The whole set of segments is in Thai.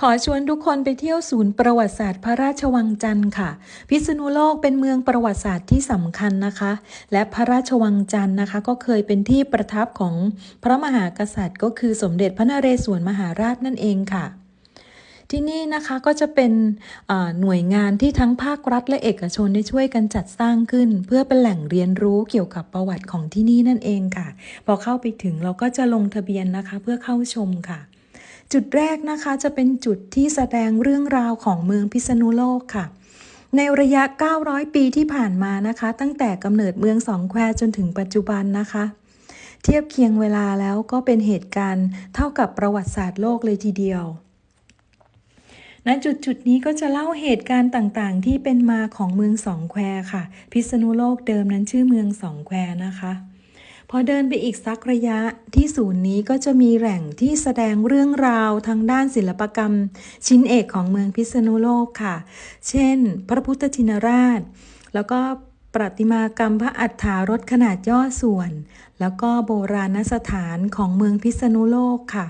ขอชวนทุกคนไปเที่ยวศูนย์ประวัติศาสตร์พระราชวังจันทร์ค่ะ พิษณุโลกเป็นเมืองประวัติศาสตร์ที่สำคัญนะคะ และพระราชวังจันทร์นะคะ ก็เคยเป็นที่ประทับของพระมหากษัตริย์ ก็คือสมเด็จพระนเรศวรมหาราชนั่นเองค่ะ ที่นี่นะคะก็จะเป็นหน่วยงานที่ทั้งภาครัฐและเอกชนได้ช่วยกันจัดสร้างขึ้น เพื่อเป็นแหล่งเรียนรู้เกี่ยวกับประวัติของที่นี่นั่นเองค่ะ พอเข้าไปถึงเราก็จะลงทะเบียนนะคะเพื่อเข้าชมค่ะ จุดแรกนะคะจะเป็นจุดที่แสดงเรื่องราวของเมืองพิษณุโลกค่ะ ในระยะ 900 ปีที่ผ่านมานะคะ ตั้งแต่กำเนิดเมืองสองแควจนถึงปัจจุบันนะคะ เทียบเคียงเวลาแล้วก็เป็นเหตุการณ์เท่ากับประวัติศาสตร์โลกเลยทีเดียวณจุดจุดนี้ก็จะเล่าเหตุการณ์ต่างๆ ที่เป็นมาของเมืองสองแควค่ะ พิษณุโลกเดิมนั้นชื่อเมืองสองแควนะคะ พอเดินไปอีกสักระยะที่ศูนย์นี้ก็จะมีแหล่งที่แสดงเรื่องราวทางด้านศิลปกรรม ชิ้นเอกของเมืองพิษณุโลกค่ะ เช่น พระพุทธชินราช แล้วก็ประติมากรรมพระอัฏฐารถขนาดย่อส่วน แล้วก็โบราณสถานของเมืองพิษณุโลกค่ะ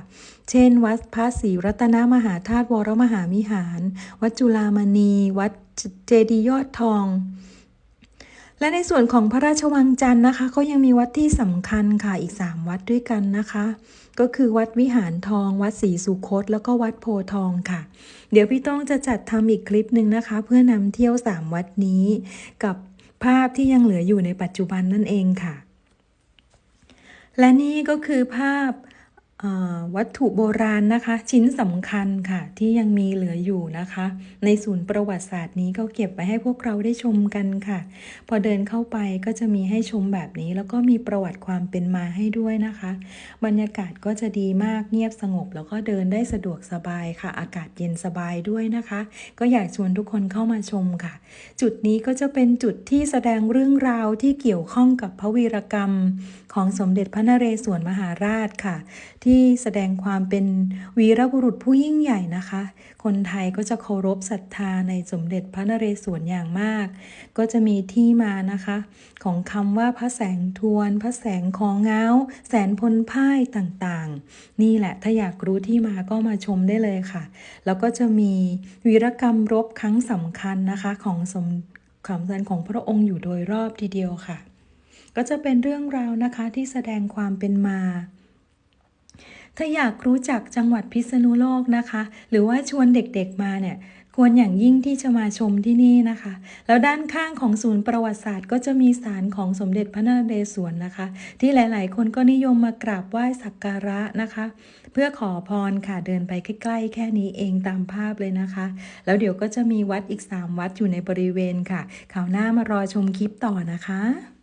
เช่น วัดพระศรีรัตนมหาธาตุวรมหาวิหาร วัดจุฬามณี วัดเจดียยอดทอง และในส่วนของพระราชวังจันทร์นะคะ ก็ยังมีวัดที่สำคัญค่ะอีก 3 วัดด้วยกันนะคะ ก็คือวัดวิหารทอง วัดศรีสุคต แล้วก็วัดโพทองค่ะ เดี๋ยวพี่ต้องจะจัดทำอีกคลิปหนึ่งนะคะ เพื่อนำเที่ยว 3 วัดนี้ กับภาพที่ยังเหลืออยู่ในปัจจุบันนั่นเองค่ะ และนี่ก็คือภาพ วัตถุโบราณนะคะ ชิ้นสำคัญค่ะ ที่ยังมีเหลืออยู่นะคะ ในศูนย์ประวัติศาสตร์นี้ก็เก็บไว้ให้พวกเราได้ชมกันค่ะ พอเดินเข้าไปก็จะมีให้ชมแบบนี้ แล้วก็มีประวัติความเป็นมาให้ด้วยนะคะ บรรยากาศก็จะดีมากเงียบสงบ แล้วก็เดินได้สะดวกสบายค่ะ อากาศเย็นสบายด้วยนะคะ ก็อยากชวนทุกคนเข้ามาชมค่ะ จุดนี้ก็จะเป็นจุดที่แสดงเรื่องราวที่เกี่ยวข้องกับพระวีรกรรม ของสมเด็จพระนเรศวรมหาราชค่ะที่แสดงความเป็นวีรบุรุษผู้ยิ่งใหญ่นะคะ คนไทยก็จะเคารพศรัทธาในสมเด็จพระนเรศวรอย่างมาก ก็จะมีที่มานะคะ ของคำว่าพระแสงทวน พระแสงของเงาแสนพลพ่ายต่างๆ นี่แหละถ้าอยากรู้ที่มาก็มาชมได้เลยค่ะ แล้วก็จะมีวีรกรรมรบครั้งสำคัญนะคะของสมของสำคัญของพระองค์อยู่โดยรอบทีเดียวค่ะ ก็จะเป็นเรื่องราวนะคะที่แสดงความเป็นมา ถ้าอยากรู้จักจังหวัดพิษณุโลกนะคะ หรือว่าชวนเด็กๆมาเนี่ยควรอย่างยิ่งที่จะมาชมที่นี่นะคะ แล้วด้านข้างของศูนย์ประวัติศาสตร์ก็จะมีศาลของสมเด็จพระนเรศวรนะคะ ที่หลาย ๆ คนก็นิยมมากราบไหว้สักการะนะคะ เพื่อขอพรค่ะเดินไปใกล้ ๆ แค่นี้เองตามภาพเลยนะคะ แล้วเดี๋ยวก็จะมีวัดอีก 3 วัดอยู่ในบริเวณค่ะคราวหน้ามารอชมคลิปต่อนะคะ